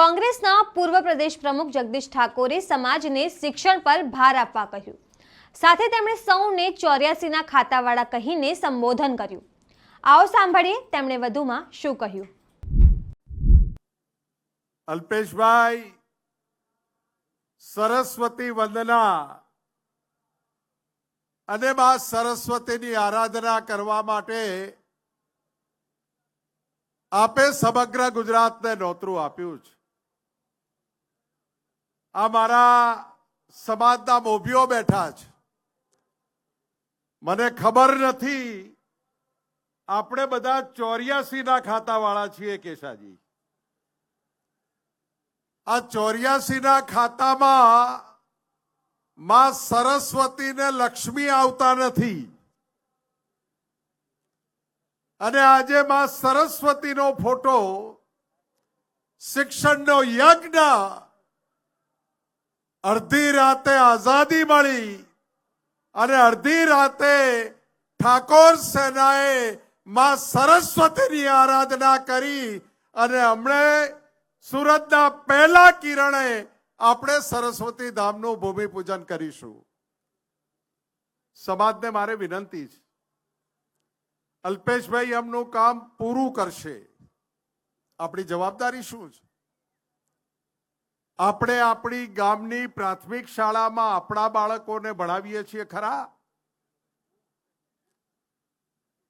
કોંગ્રેસના પૂર્વ પ્રદેશ પ્રમુખ જગદીશ ઠાકોરે સમાજને શિક્ષણ પર ભાર આપવા કહ્યું. સાથે તેમણે સૌને ચોર્યાસીના ખાતાવાળા કહીને સંબોધન કર્યું. આવો સાંભળીએ તેમણે વધુમાં શું કહ્યું. અલ્પેશભાઈ, સરસ્વતી વંદના. અને મા સરસ્વતીની આરાધના કરવા માટે આપે સમગ્ર ગુજરાતને નોતરું આપ્યું છે. આ મારા સમાજના મોભીઓ બેઠા છે. મને ખબર નથી, આપણે બધા ચોર્યાસી ના ખાતાવાળા છીએ કેશાજી. આ ચોર્યાસી ના ખાતામાં માં સરસ્વતી ને લક્ષ્મી આવતા નથી. અને આજે માં સરસ્વતીનો ફોટો શિક્ષણનો યજ્ઞ અડધી રાતે આઝાદી મળી અને અડધી રાતે ઠાકોર સેનાએ માં સરસ્વતીની આરાધના કરી અને હમણે સુરતના પહેલા કિરણે આપણે સરસ્વતી ધામનું ભૂમિ પૂજન કરીશું. સમાજને મારે વિનંતી છે. અલ્પેશભાઈ એમનું કામ પૂરું કરશે. આપણી જવાબદારી શું છે? આપણે આપણી ગામની પ્રાથમિક શાળામાં આપણા બાળકોને ભણાવીએ છીએ ખરા?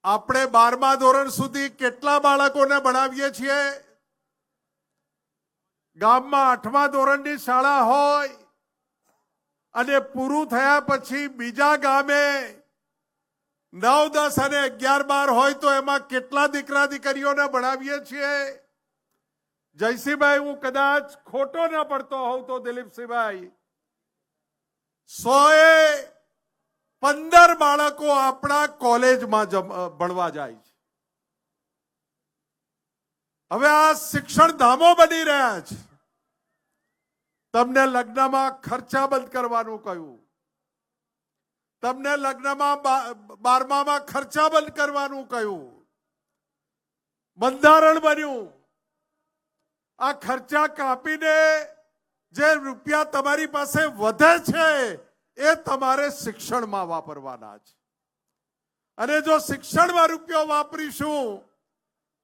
આપણે બારમા ધોરણ સુધી કેટલા બાળકોને ભણાવીએ છીએ? ગામમાં આઠમા ધોરણની શાળા હોય અને પૂરું થયા પછી બીજા ગામે નવ, દસ અને અગિયાર બાર હોય તો એમાં કેટલા દીકરા દીકરીઓને ભણાવીએ છીએ? જયસિંહભાઈ, હું કદાચ ખોટો ન પડતો હોઉં તો દિલીપસિંહભાઈ. સોએ પંદર બાળકો આપણા કોલેજમાં ભણવા જાય છે. હવે આ શિક્ષણ ધામો બની રહ્યા છે. તમને લગ્નમાં ખર્ચા બંધ કરવાનું કહ્યું. તમને લગ્નમાં બારમામાં ખર્ચા બંધ કરવાનું કહ્યું. બંધારણ બન્યું. આ ખર્ચા કાપીને જે રૂપિયા તમારી પાસે વધે છે, એ તમારે શિક્ષણમાં વાપરવાના છે. અને જો શિક્ષણમાં રૂપિયો વાપરીશું,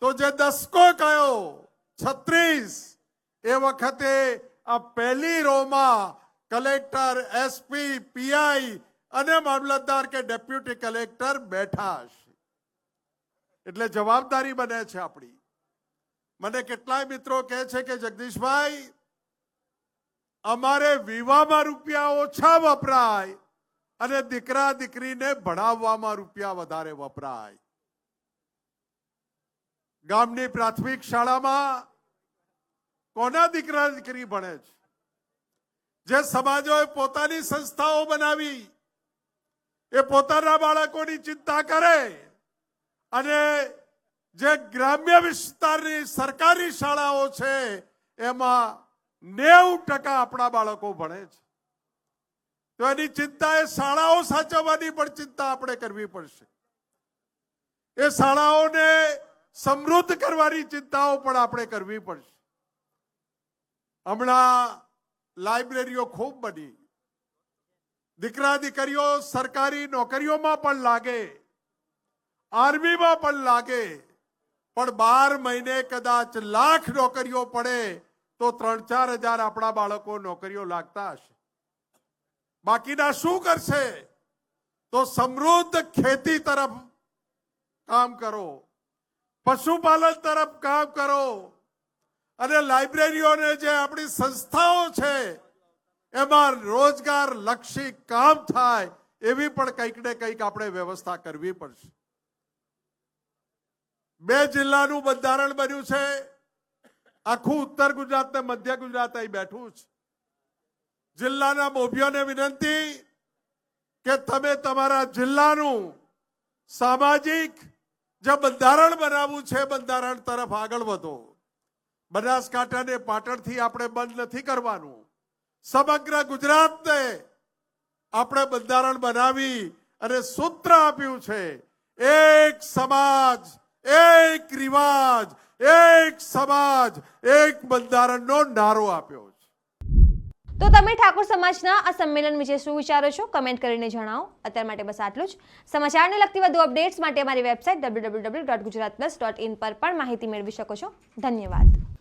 તો જે દસકો કયો, છત્રીસ, એ વખતે આ પહેલી રોમાં કલેક્ટર, એસપી, પીઆઈ અને મામલતદાર કે ડેપ્યુટી કલેક્ટર બેઠા હશે. એટલે જવાબદારી બને છે આપણી. મને કેટલાય મિત્રો કહે છે કે, જગદીશભાઈ, અમારે વિવાહમાં રૂપિયા ઓછા વપરાય અને દીકરા દીકરીને ભણાવવામાં રૂપિયા વધારે વપરાય. ગામની પ્રાથમિક શાળામાં કોના દીકરા દીકરી ભણે છે? જે સમાજોએ પોતાની સંસ્થાઓ બનાવી, એ પોતાના બાળકોની ચિંતા કરે અને જે ગ્રામ્ય વિસ્તારની સરકારી શાળાઓ છે, એમાં નેવું ટકા આપણા બાળકો ભણે છે. તો એની ચિંતા એ શાળાઓ સાચવવાની પણ ચિંતા આપણે કરવી પડશે. એ શાળાઓને સમૃદ્ધ કરવાની ચિંતાઓ પણ આપણે કરવી પડશે. હમણાં લાઇબ્રેરીઓ ખૂબ બની. દીકરા દીકરીઓ સરકારી નોકરીઓમાં પણ લાગે. આર્મીમાં પણ લાગે. પણ બાર મહિને કદાચ લાખ નોકરીઓ પડે તો ત્રણ ચાર હજાર આપણા બાળકો નોકરીઓ લાગતા હશે. બાકીના શું કરશે? તો સમૃદ્ધ ખેતી તરફ કામ કરો. પશુપાલન તરફ કામ કરો. અને લાઇબ્રેરીઓને જે આપણી સંસ્થાઓ છે, એમાં રોજગાર લક્ષી કામ થાય એવી પણ કંઈક ને કંઈક આપણે વ્યવસ્થા કરવી પડશે. બે જિલ્લાનું બંધારણ બન્યું છે. આખું ઉત્તર ગુજરાત ને મધ્ય ગુજરાત અહીં બેઠું છે. જિલ્લાના મોભીઓને વિનંતી કે તમે તમારા જિલ્લાનું સામાજિક જે બંધારણ બનાવવું છે, બંધારણ તરફ આગળ વધો. બનાસકાંઠાને પાટણથી આપણે બંધ નથી કરવાનું. સમગ્ર ગુજરાતને આપણે બંધારણ બનાવી અને સૂત્ર આપ્યું છે. એક સમાજ એક રિવાજ, એક સમાજ, એક બંધારણનો નારો આપ્યો છે. તો તમે ઠાકોર સમાજના આ સંમેલન વિશે શું વિચારો છો? કમેન્ટ કરીને જણાવો. અત્યાર માટે બસ આટલું જ. સમાચારને લગતી વધુ અપડેટ્સ માટે અમારી વેબસાઇટ ડબલ્યુ પર પણ માહિતી મેળવી શકો છો. ધન્યવાદ.